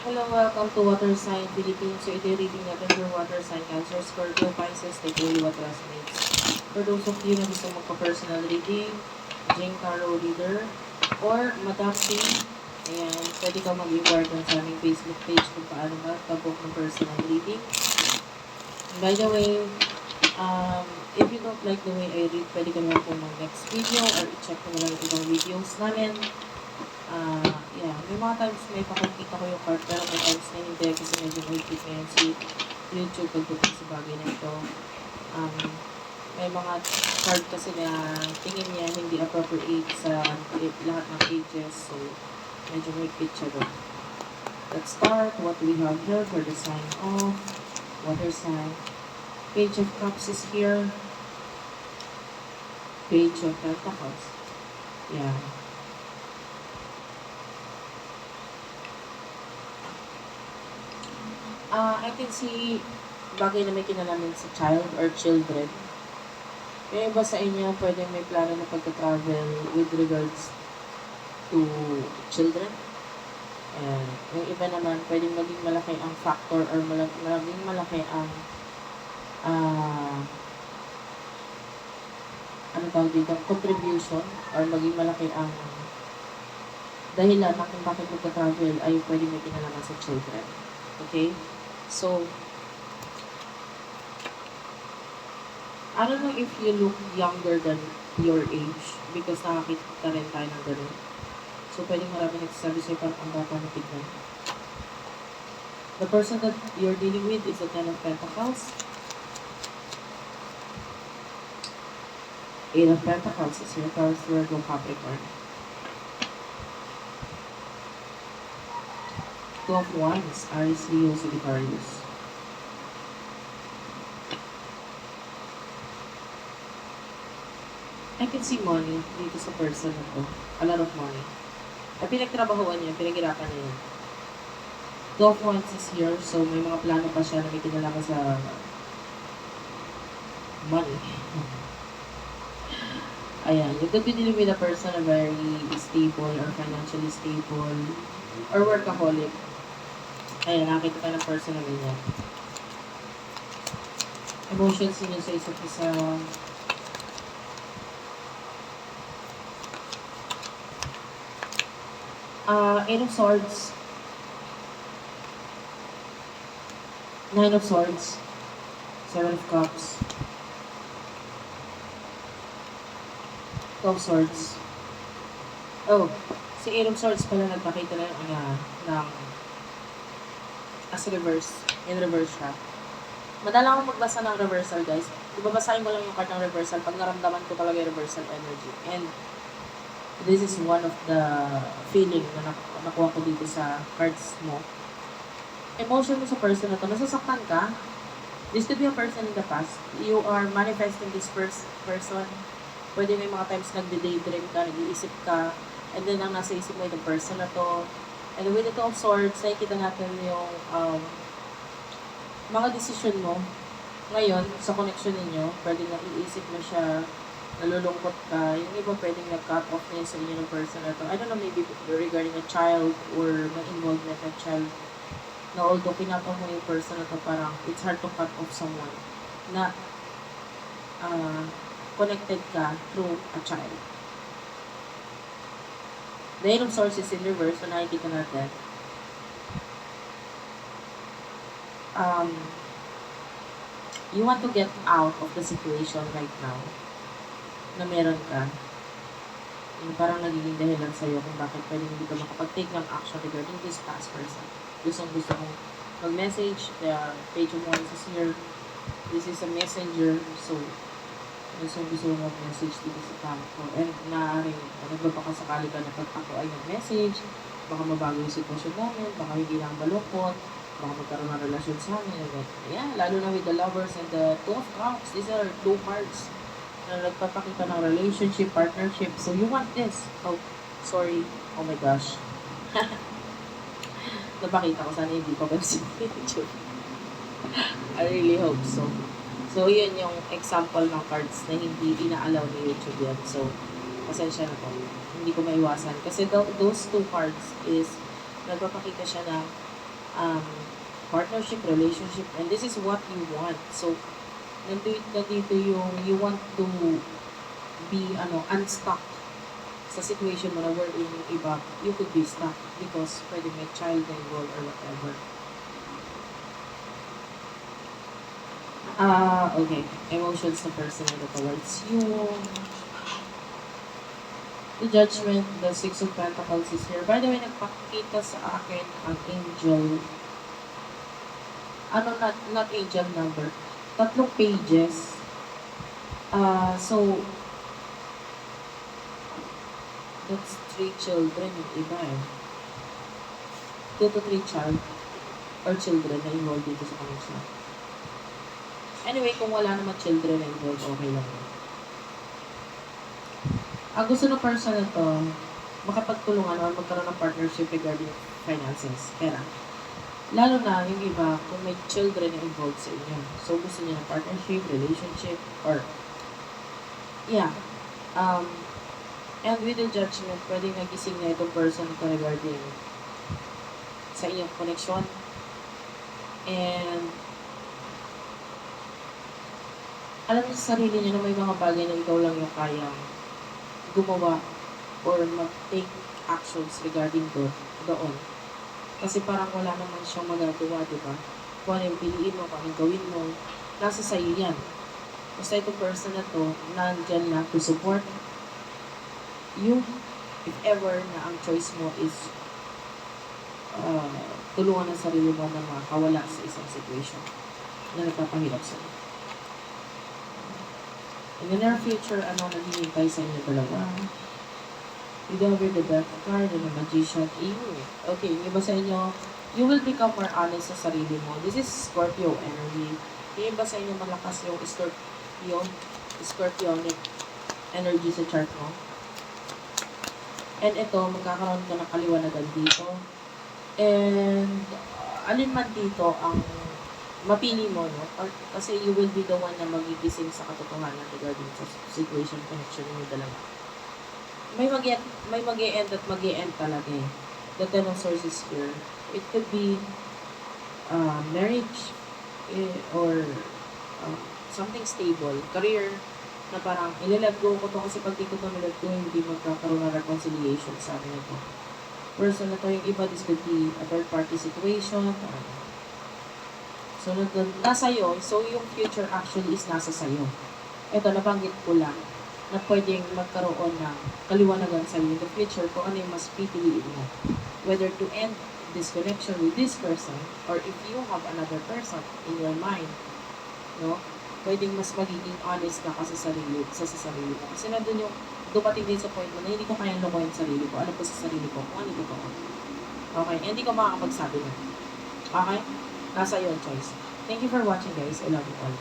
Hello, welcome to Water Sign Philippines. So, ito yung reading natin for Water Sign Cancer, Scorpio, Pisces, take only what resonates. For those of you na gusto magpa-personal reading, Jane Caro Reader, or P, ayan, pwede ka dun sa aming Facebook page kung paano magpabok ng personal reading. By the way, um, if you don't like the way I read, pwede ka naman po ng next video or i-check na lang yung ibang videos namin. Ah, yeah, may mga times may pakikita ko yung card, pero may times na hindi kasi medyo mahigpit ngayon si YouTube pagdating sa bagay na ito. Um, may mga card kasi na tingin niya hindi appropriate sa lahat ng ages, so medyo mahigpit siya doon. Let's start what we have here for the sign of water sign. Page of Cups is here. Page of Pentacles. Yeah. Ah, I can see bagay na may kinalaman sa child or children. Yung iba sa inyo, pwede may plano na pagka-travel with regards to children. And yung iba naman, pwedeng maging malaki ang factor or maging malaki ang ah ano tawag dito, contribution or maging malaki ang dahilan na kung bakit magka-travel ay pwede may kinalaman sa children. Okay? So, I don't know if you look younger than your age because nakakita rin tayo ng ganun. So, pwedeng marami nagsasabi sa'yo parang ang bata na tignan. The person that you're dealing with is the Ten of Pentacles. Eight of Pentacles is your Taurus, Virgo, Capricorn. Two of Wands, Aries, Leo, Sagittarius. I can see money dito sa person na to. A lot of money. Ay, pinagtrabahuan niya, pinaghirapan niya yun. Two of Wands is here, so may mga plano pa siya na may kinalaman sa money. Ayan, you could be dealing with a person na very stable or financially stable or workaholic. Ayan, nakita ka ng person na ganyan. Emotions niyo sa isa't isa. Ah, Eight of Swords. Nine of Swords. Seven of Cups. Two of Swords. Oh, si Eight of Swords pala nagpakita na ng, uh, ng as reverse. In reverse siya. Madalang ako magbasa ng reversal, guys. Ibabasahin ko lang yung card ng reversal pag naramdaman ko talaga yung reversal energy. And this is one of the feeling na nak- nakuha ko dito sa cards mo. Emotion mo sa person na to, nasasaktan ka. This could be a person in the past. You are manifesting this pers- person. Pwede may mga times nagde-daydream ka, nag-iisip ka, and then ang nasa isip mo yung person na to. And with of Swords, nakikita natin yung um, mga decision mo ngayon sa connection ninyo. Pwede na iisip mo siya, nalulungkot ka. Yung iba pwedeng nag-cut off na sa inyo ng person na to. I don't know, maybe regarding a child or may involvement na child na although kinapa mo yung person na to, parang it's hard to cut off someone na ah, connected ka through a child. Eight of Swords is in reverse, so nakikita natin. Um, you want to get out of the situation right now na meron ka. Yung parang nagiging dahilan sa'yo kung bakit pwede hindi ka makapag-take ng action regarding this past person. Gustong gusto kong mag-message, the page of wands is here. This is a messenger, so gustong gusto mo mag-message dito sa camp ko. And naaaring nagbabaka sakali ka na pag ako ay nag-message, baka mabago yung sitwasyon namin, baka hindi lang malungkot, baka magkaroon ng relasyon sa amin. Then, yeah, lalo na with the lovers and the two of cups. These are two cards na nagpapakita ng relationship, partnership. So, you want this. Oh, sorry. Oh my gosh. Napakita ko sana hindi pa sa YouTube. I really hope so. So, yun yung example ng cards na hindi inaalaw ni YouTube yan. So, pasensya na po. Hindi ko maiwasan. Kasi tho- those two cards is nagpapakita siya ng um, partnership, relationship, and this is what you want. So, nandito, nandito yung you want to be ano unstuck sa situation mo na wherein yung iba, you could be stuck because pwede may child na involved or whatever. Ah, okay. Emotions na personal towards you. Judgment, the six of pentacles is here. By the way, nagpakita sa akin ang angel. Ano, not, not angel number. Tatlong pages. Ah, so, that's three children yung iba eh. Two to three child or children na involved dito sa connection. Anyway, kung wala naman children na involved, okay lang yun. Ang gusto ng person na to, makapagtulungan o magkaroon ng partnership regarding finances, pera. Lalo na yung iba, kung may children na involved sa inyo. So, gusto niya ng partnership, relationship, or, yeah. Um, and with the judgment, pwedeng nagising na itong person na to regarding sa inyong connection. And, alam niya sa sarili niya na may mga bagay na ikaw lang yung kayang gumawa or mag-take actions regarding do, doon. Kasi parang wala naman siyang magagawa, di ba? Kung ano yung piliin mo, kung gawin mo, nasa sa'yo yan. Basta itong person na to, nandyan lang to support you if ever na ang choice mo is uh, tulungan ang sarili mo na makawala sa isang situation na nagpapahirap sa'yo. In the near future, ano naghihintay sa inyo dalawa? You over the death card and the magician. Ew. Okay, yung iba sa inyo, you will become more honest sa sarili mo. This is Scorpio energy. Yung iba sa inyo malakas yung Scorpio, Scorpionic energy sa chart mo. And ito, magkakaroon ka ng kaliwanagan dito. And alin man dito ang mapili mo, no? Or, kasi you will be the one na magigising sa katotohanan regarding sa situation connection niyo dalawa. May mag may mag end at mag end talaga eh. The Ten of Swords here. It could be uh, marriage eh, or uh, something stable. Career na parang ilalag go ko to kasi pag di ko to nilag go, hindi magkakaroon ng reconciliation sa akin ito. Person na to, yung iba, this could be a third party situation. Or, So, nandun, nasa iyo. So, yung future actually is nasa sayo. Ito, nabanggit ko lang na pwedeng magkaroon ng kaliwanagan sa in the future kung ano yung mas pipiliin mo. Whether to end this connection with this person or if you have another person in your mind, no? Pwedeng mas magiging honest ka kasi sa sarili, sa, sa sarili mo. Kasi nandun yung dumating din sa point mo na hindi ko kayang lokohin sarili ko. Alam ko sa sarili ko kung ano totoo. Okay? Hindi ko makakapagsabi na. Okay? Nasa ang choice. Thank you for watching guys. I love you all.